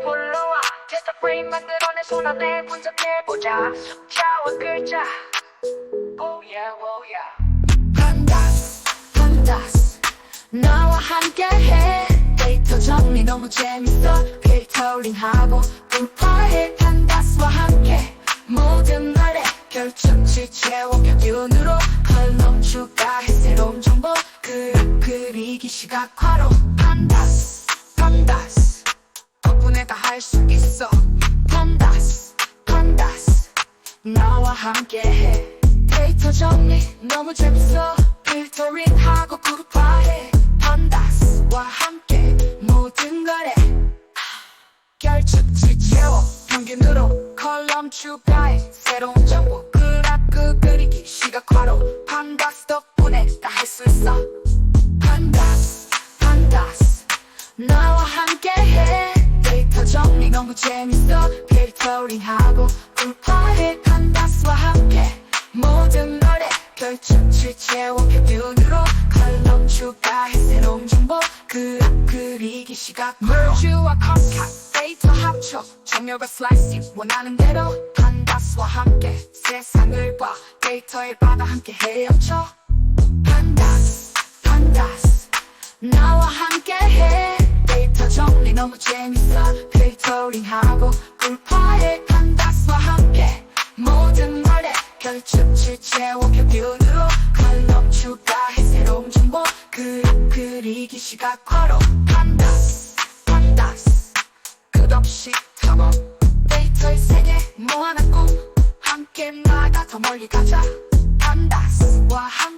불러와. 테스트 프레임 만들어내 손안에 분석해보자. 숫자와 글자. 오야 오야 판다스 판다스 나와 함께해. 데이터 정리 너무 재밌어. 필터링하고 분파해 판다스와 함께 모든 날에 결정치 채워. 눈으로 컬 넘추가해. 새로운 정보. 그림 그리기 시각화로. 판다스 판다스 덕분에 다할수 있어 판다스 판다스. 나와 함께해. 데이터 정리 너무 재밌어. 필터링하고 그룹화해. 판다스와 함께 모든 거래. 결축치 채워. 평균으로 컬럼 추가해. 새로운 정보 그래프 그리기 시각화로 판다스 덕분에 다 할 수 있어. 판다스 판다스. 나와 함께해 재밌어 필터링하고 돌파해 판다스와 함께 모든 노래 결정치 채워 평균으로 컬럼 추가해 새로운 정보 그래프 그리기 시각 merge와 컴카 데이터 합쳐 정렬과 슬라이싱 원하는 대로 판다스와 함께 세상을 봐 데이터의 바다 함께 헤엄쳐 판다스 판다스. 나와 정리 너무 재밌어. 필터링하고 돌파해 판다스와 함께 모든 말에 결축치 채워 평균으로 컬럼 추가해. 새로운 정보 그림 그리기 시각화로 판다스 판다스. 끝없이 탐험 데이터의 세계 모아놨고 함께 나가 더 멀리 가자. 판다스와 함께